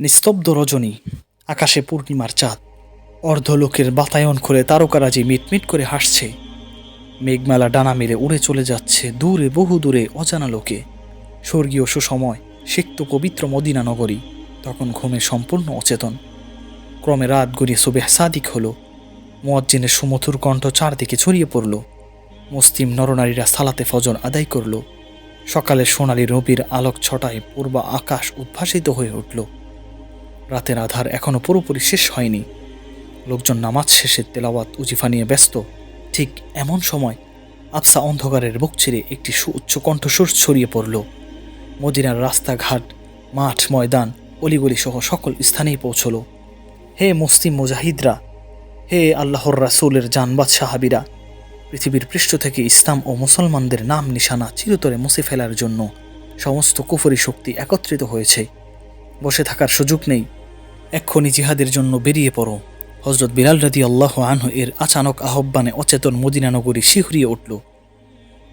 নিস্তব্ধ রজনী আকাশে পূর্ণিমার চাঁদ। অর্ধলোকের বাতায়ন করে তারকারাজি মিটমিট করে হাসছে। মেঘমেলা ডানা মেরে উড়ে চলে যাচ্ছে দূরে বহু দূরে অজানা লোকে। স্বর্গীয় সুসময় সিক্ত পবিত্র মদিনা নগরী, তখন ঘুমে সম্পূর্ণ অচেতন। ক্রমে রাত গড়িয়ে সুবেহ সাদিক হলো। মোয়াজ্জিনের সুমথুর কণ্ঠ চারদিকে ছড়িয়ে পড়ল। মুসলিম নরনারীরা সালাতে ফজর আদায় করল। সকালে সোনালি রবির আলোক ছটায় পূর্বা আকাশ উদ্ভাসিত হয়ে উঠল। রাতের আধার এখনও পুরোপুরি শেষ হয়নি। লোকজন নামাজ শেষে তেলাওয়াত, উজিফা নিয়ে ব্যস্ত। ঠিক এমন সময় আফসা অন্ধকারের বুক ছেড়ে একটি সুউচ্চ কণ্ঠস্বর ছড়িয়ে পড়ল। মদিনার রাস্তাঘাট, মাঠ, ময়দান অলিগলি সহ সকল স্থানেই পৌঁছল। হে মুসলিম মুজাহিদরা, হে আল্লাহর রাসূলের জানবাদ সাহাবিরা, পৃথিবীর পৃষ্ঠ থেকে ইসলাম ও মুসলমানদের নাম নিশানা চিরতরে মুছে ফেলার জন্য সমস্ত কুফরি শক্তি একত্রিত হয়েছে। বসে থাকার সুযোগ নেই। এক্ষুনি জিহাদের জন্য বেরিয়ে পড়ো। হজরত বিলাল রাদি আল্লাহ আনহ এর আচানক আহ্বানে অচেতন মদিনা নগরী শিহরিয়ে উঠল।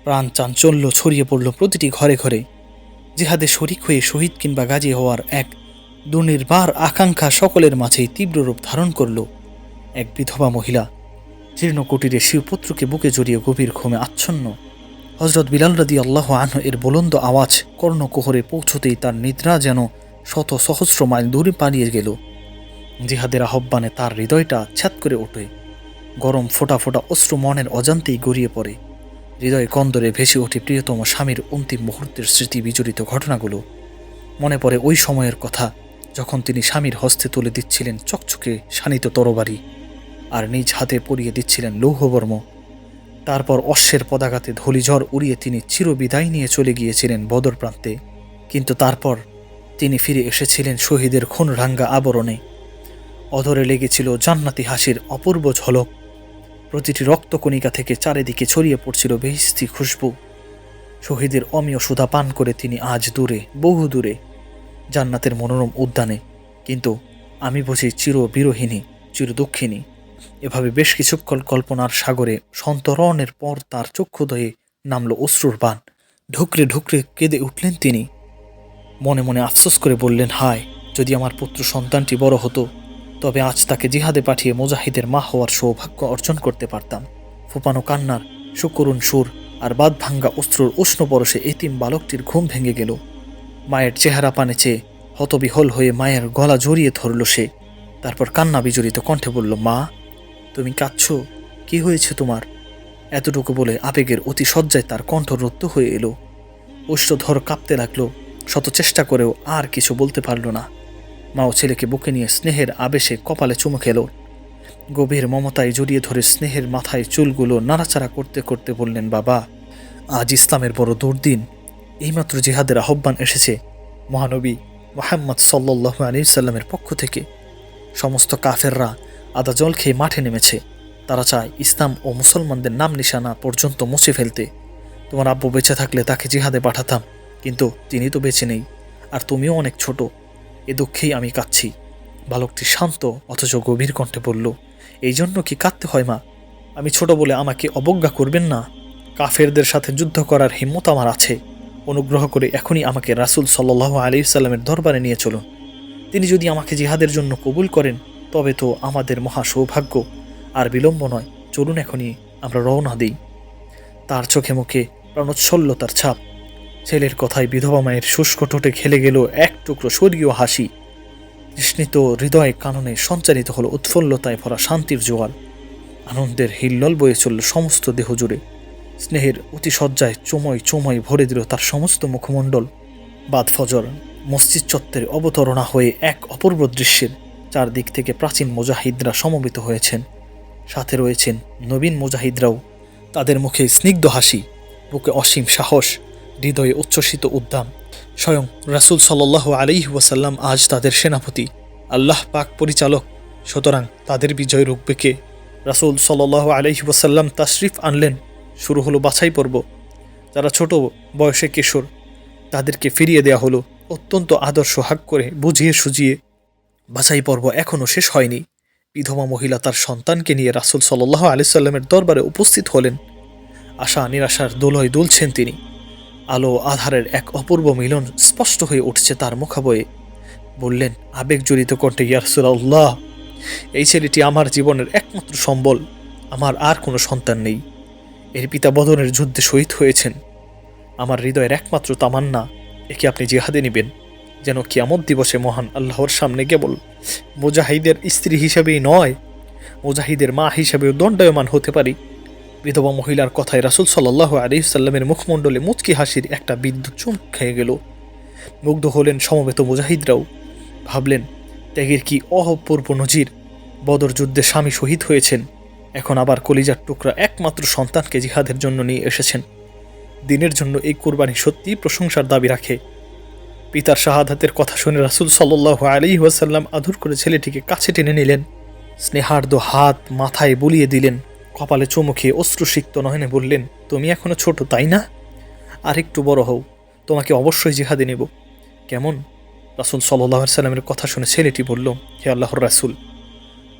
প্রাণ চাঞ্চল্য ছড়িয়ে পড়ল প্রতিটি ঘরে ঘরে। জিহাদে শরিক হয়ে শহীদ কিংবা গাজী হওয়ার এক দুর্নির্বার আকাঙ্ক্ষা সকলের মাঝেই তীব্র রূপ ধারণ করল। এক বিধবা মহিলা, জীর্ণ কুটিরে শিবপুত্রকে বুকে জড়িয়ে গভীর ঘুমে আচ্ছন্ন। হজরত বিলাল রাদি আল্লাহ আনহ এর বলন্দ আওয়াজ কর্ণকুহরে পৌঁছতেই তার নিদ্রা যেন শত সহস্র মাইল দূরে পালিয়ে গেল। জিহাদের আহ্বানে তার হৃদয়টা ছ্যাত করে ওঠে। গরম ফোটা ফোটা অশ্রু মনের অজান্তেই গড়িয়ে পড়ে। হৃদয় কন্দরে ভেসে ওঠে প্রিয়তম স্বামীর অন্তিম মুহূর্তের স্মৃতি বিজড়িত ঘটনাগুলো। মনে পড়ে ওই সময়ের কথা, যখন তিনি স্বামীর হস্তে তুলে দিচ্ছিলেন চকচকে শানিত তরবারি আর নিজ হাতে পরিয়ে দিচ্ছিলেন লৌহবর্ম। তারপর অশ্বের পদাঘাতে ধলিঝড় উড়িয়ে তিনি চিরবিদায় নিয়ে চলে গিয়েছিলেন বদর প্রান্তে। কিন্তু তারপর তিনি ফিরে এসেছিলেন শহীদের খুন রাঙ্গা আবরণে। অধরে লেগেছিল জান্নাতি হাসির অপূর্ব ঝলক। প্রতিটি রক্তকণিকা থেকে চারিদিকে ছড়িয়ে পড়ছিল বেহিস্তি খুশবু। শহীদের অমীয় সুধা পান করে তিনি আজ দূরে, বহু দূরে, জান্নাতের মনোরম উদ্যানে। কিন্তু আমি বুঝি চির বিরোহিনী চির দুঃখিনী। এভাবে বেশ কিছুক্ষণ কল্পনার সাগরে সন্তরণের পর তার চক্ষুদয়ে নামল অশ্রুর বান ঢুকরে ঢুকরে কেঁদে উঠলেন তিনি। মনে মনে আফসোস করে বললেন, হায়, যদি আমার পুত্র সন্তানটি বড় হতো, তবে আজ তাকে জিহাদে পাঠিয়ে মুজাহিদের মা হওয়ার সৌভাগ্য অর্জন করতে পারতাম। ফুপানো কান্নার, সুকরুণ সুর আর বাদ ভাঙ্গা অস্ত্রর উষ্ণ পরশে এতিম বালকটির ঘুম ভেঙে গেল। মায়ের চেহারা পানে চেয়ে হতবিহল হয়ে মায়ের গলা জড়িয়ে ধরল সে। তারপর কান্না বিজড়িত কণ্ঠে বলল, মা, তুমি কাঁদছ? কি হয়েছে তোমার? এতটুকু বলে আবেগের অতি সজ্জায় তার কণ্ঠ রুদ্ধ হয়ে এলো। উষ্ঠধর কাঁপতে লাগল। শত চেষ্টা করেও আর কিছু বলতে পারল না। মা ও ছেলেকে বুকে নিয়ে স্নেহের আবেশে কপালে চুমু খেল। গভীর মমতায় জড়িয়ে ধরে স্নেহের মাথায় চুলগুলো নাড়াচাড়া করতে করতে বললেন, বাবা, আজ ইসলামের বড় দুর্দিন। এইমাত্র জিহাদের আহ্বান এসেছে মহানবী মোহাম্মদ সাল্লাহ আলী সাল্লামের পক্ষ থেকে। সমস্ত কাফেররা আদা জল খেয়ে মাঠে নেমেছে। তারা চায় ইসলাম ও মুসলমানদের নাম নিশানা পর্যন্ত মুছে ফেলতে। তোমার আব্বু বেঁচে থাকলে তাকে জিহাদে পাঠাতাম। কিন্তু তিনি তো বেঁচে নেই, আর তুমিও অনেক ছোট। এ দুঃখেই আমি কাঁদছি। বালকটি শান্ত অথচ গভীর কণ্ঠে বলল, এই জন্য কি কাঁদতে হয় মা? আমি ছোট বলে আমাকে অবজ্ঞা করবেন না। কাফেরদের সাথে যুদ্ধ করার হিম্মত আমার আছে। অনুগ্রহ করে এখনই আমাকে রাসুল সাল্লাহ আলী সাল্লামের দরবারে নিয়ে চলুন। তিনি যদি আমাকে জিহাদের জন্য কবুল করেন, তবে তো আমাদের মহা সৌভাগ্য। আর বিলম্ব নয়, চলুন এখনই আমরা রওনা দিই। তার চোখে মুখে প্রাণোচ্ছল্লতার ছাপ ছেলের কথায় বিধবা মায়ের শুষ্ক ঠোঁটে খেলে গেল এক টুকরো স্বর্গীয় হাসি। তৃষ্ণিত হৃদয় কাননে সঞ্চারিত হলো উৎফুল্লতায় ভরা শান্তির জোয়াল। আনন্দের হিল্লল বয়ে চলল সমস্ত দেহ জুড়ে। স্নেহের অতিশয্যায় চময় চময় ভরে দিল তার সমস্ত মুখমণ্ডল। বাদ ফজর মসজিদ চত্বরে অবতরণা হয়ে এক অপূর্ব দৃশ্যের চারদিক থেকে প্রাচীন মুজাহিদরা সমবেত হয়েছেন। সাথে রয়েছেন নবীন মুজাহিদরাও। তাদের মুখে স্নিগ্ধ হাসি, বুকে অসীম সাহস হৃদয়ে উচ্ছ্বসিত উদ্দাম। স্বয়ং রাসুল সাল্লাহ আলি ওয়াসাল্লাম আজ তাদের সেনাপতি, আল্লাহ পাক পরিচালক। সুতরাং তাদের বিজয় রুখবে কে রাসুল সাল্লাহ আলহি ওয়াসাল্লাম তাশরিফ আনলেন। শুরু হলো বাছাই পর্ব। যারা ছোট বয়সে কিশোর, তাদেরকে ফিরিয়ে দেয়া হলো অত্যন্ত আদর্শ হাক করে বুঝিয়ে সুজিয়ে বাছাই পর্ব এখনও শেষ হয়নি। বিধবা মহিলা তার সন্তানকে নিয়ে রাসুল সাল্লাহ আলি সাল্লামের দরবারে উপস্থিত হলেন। আশা নিরাশার দোলয় দুলছেন তিনি। আলো আধারের এক অপূর্ব মিলন স্পষ্ট হয়ে উঠছে তার মুখাবয়ে। বললেন আবেগ জড়িত কণ্ঠে ইয়ারসুল্লাহ এই ছেলেটি আমার জীবনের একমাত্র সম্বল। আমার আর কোনো সন্তান নেই। এর পিতা বদনের যুদ্ধে শহীদ হয়েছেন। আমার হৃদয়ের একমাত্র তামান্না, একে আপনি জিহাদে নেবেন। যেন কিয়ামত দিবসে মহান আল্লাহর সামনে কেবল মুজাহিদের স্ত্রী হিসেবেই নয়, মুজাহিদের মা হিসেবেও দণ্ডায়মান হতে পারি। বিধবা মহিলার কথায় রাসুল সাল্লাহ আলিসাল্লামের মুখমণ্ডলে মুচকি হাসির একটা বিদ্যুৎ চুমক খেয়ে গেল। মুগ্ধ হলেন সমবেত মুজাহিদরাও। ভাবলেন, ত্যাগের কি অপূর্ব নজির? বদর যুদ্ধে স্বামী শহীদ হয়েছেন। এখন আবার কলিজার টুকরা একমাত্র সন্তানকে জিহাদের জন্য নিয়ে এসেছেন। দিনের জন্য এই কোরবানি সত্যিই প্রশংসার দাবি রাখে। পিতার শাহাদাতের কথা শুনে রাসুল সাল্লাহ আলী ওয়াসাল্লাম আধুর করে ছেলেটিকে কাছে টেনে নিলেন। স্নেহার্দ হাত মাথায় বুলিয়ে দিলেন। কপালে চুমুখিয়ে অশ্রুসিক্ত নয়নে বললেন, তুমি এখনও ছোট, তাই না? আর একটু বড় হও, তোমাকে অবশ্যই জিহাদে নেব। কেমন? রাসুল সাল্লাহ সাল্লামের কথা শুনে ছেলেটি বলল, হে আল্লাহর রাসুল,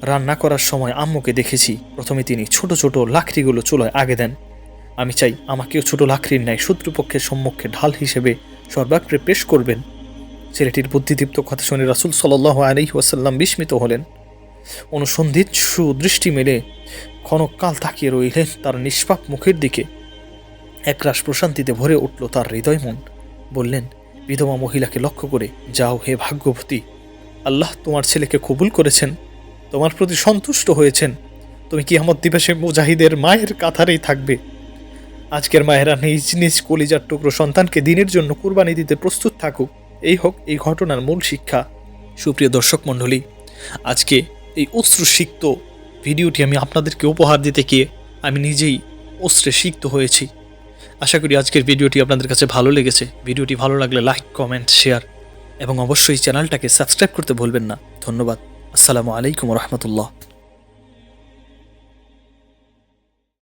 রান্না করার সময় আম্মুকে দেখেছি। প্রথমে তিনি ছোট ছোট লাকড়িগুলো চুলায় আগে দেন। আমি চাই আমাকেও ছোট লাকড়ির ন্যায় শত্রুপক্ষের সম্মুখে ঢাল হিসেবে সর্বাগ্রে পেশ করবেন। ছেলেটির বুদ্ধিদীপ্ত কথা শুনে রাসুল সাল্লাহ আলহি ওয়াসাল্লাম বিস্মিত হলেন। অনুসন্ধিৎসু দৃষ্টি মেলে ক্ষণকাল তাকিয়ে রইলেন তার নিষ্পাপ মুখের দিকে। একরাশ প্রশান্তিতে ভরে উঠল তার হৃদয় মন। বললেন, বিধবা মহিলাকে লক্ষ্য করে যাও হে ভাগ্যবতী। আল্লাহ তোমার ছেলেকে কবুল করেছেন, তোমার প্রতি সন্তুষ্ট হয়েছেন। তুমি কি আমার দিবসে মুজাহিদের মায়ের কাথারেই থাকবে? আজকের মায়েরা নিজ নিজ কলিজার টুকরো সন্তানকে দিনের জন্য কুরবানি দিতে প্রস্তুত থাকুক। এই হোক এই ঘটনার মূল শিক্ষা। সুপ্রিয় দর্শক মণ্ডলী, আজকে এই অশ্রুসিক্ত ভিডিওটি আমি আপনাদেরকে উপহার দিতে গিয়ে আমি নিজেই অস্ত্রে সিক্ত হয়েছি। আশা করি আজকের ভিডিওটি আপনাদের কাছে ভালো লেগেছে। ভিডিওটি ভালো লাগলে লাইক, কমেন্ট, শেয়ার এবং অবশ্যই চ্যানেলটাকে সাবস্ক্রাইব করতে ভুলবেন না। ধন্যবাদ। আসসালামু আলাইকুম রহমতুল্লাহ।